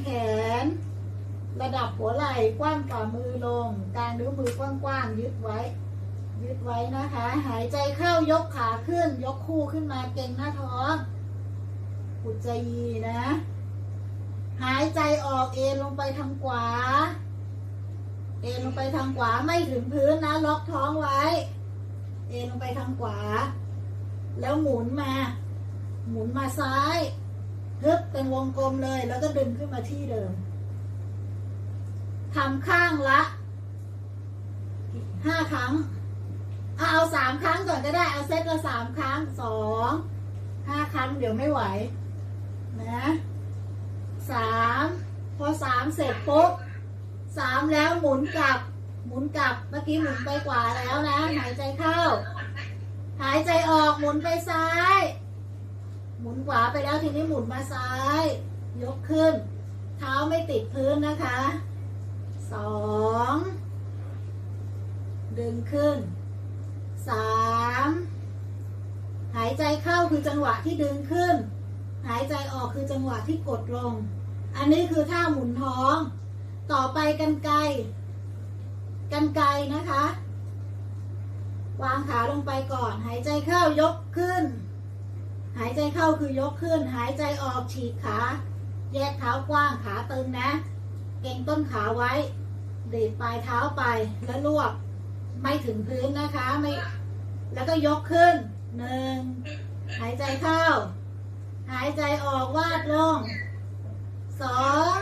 แขน ระดับหัวไหล่กว้างฝ่ามือลง กลางนิ้วมือกว้างๆยึดไว้ ยึดไว้นะคะ หายใจเข้ายกขาขึ้น ยกคู่ขึ้นมาเก่งหน้าท้องอุจจายีนะ หายใจออกเอ็นลงไปทางขวา เอ็นลงไปทางขวาไม่ถึงพื้นนะ ล็อกท้องไว้ เอ็นลงไปทางขวา แล้วหมุนมา หมุนมาซ้าย ฮึบเป็นวงกลมเลย แล้วก็ดึงขึ้นมาที่เดิมทำข้างละห้าครั้ง เอาสามครั้งก่อนก็ได้ เอาเซตละสามครั้งสองห้าครั้งเดี๋ยวไม่ไหว นะสามพอสามเสร็จปุ๊บสามแล้วหมุนกลับ หมุนกลับเมื่อกี้หมุนไปขวาแล้วนะ หายใจเข้า หายใจออกหมุนไปซ้าย หมุนขวาไปแล้วทีนี้หมุนมาซ้าย ยกขึ้น เท้าไม่ติดพื้นนะคะสองดึงขึ้นสามหายใจเข้าคือจังหวะที่ดึงขึ้น หายใจออกคือจังหวะที่กดลง อันนี้คือท่าหมุนท้อง ต่อไปกันไกลกันไกลนะคะ วางขาลงไปก่อน หายใจเข้ายกขึ้น หายใจเข้าคือยกขึ้น หายใจออกฉีกขา แยกเท้ากว้างขาตึงนะ เก่งต้นขาไว้ดีดปลายเท้าไปแล้วลวก ไม่ถึงพื้นนะคะไม่แล้วก็ยกขึ้นหนึ่งหายใจเข้า หายใจออกวาดลงสอง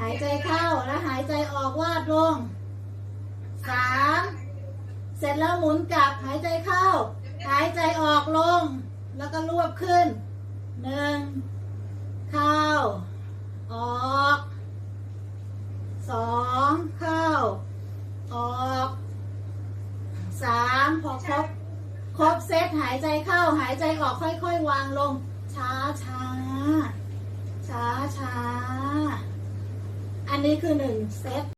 หายใจเข้าแล้วหายใจออกวาดลงสามเสร็จแล้วหมุนกลับ หายใจออกลง แล้วก็รวบขึ้นหนึ่งเข้า ออกสองเข้า ออกสามพอครบครบเซตหายใจเข้าหายใจออกค่อยๆ วางลง ช้าช้าช้าช้าอันนี้คือหนึ่งเซต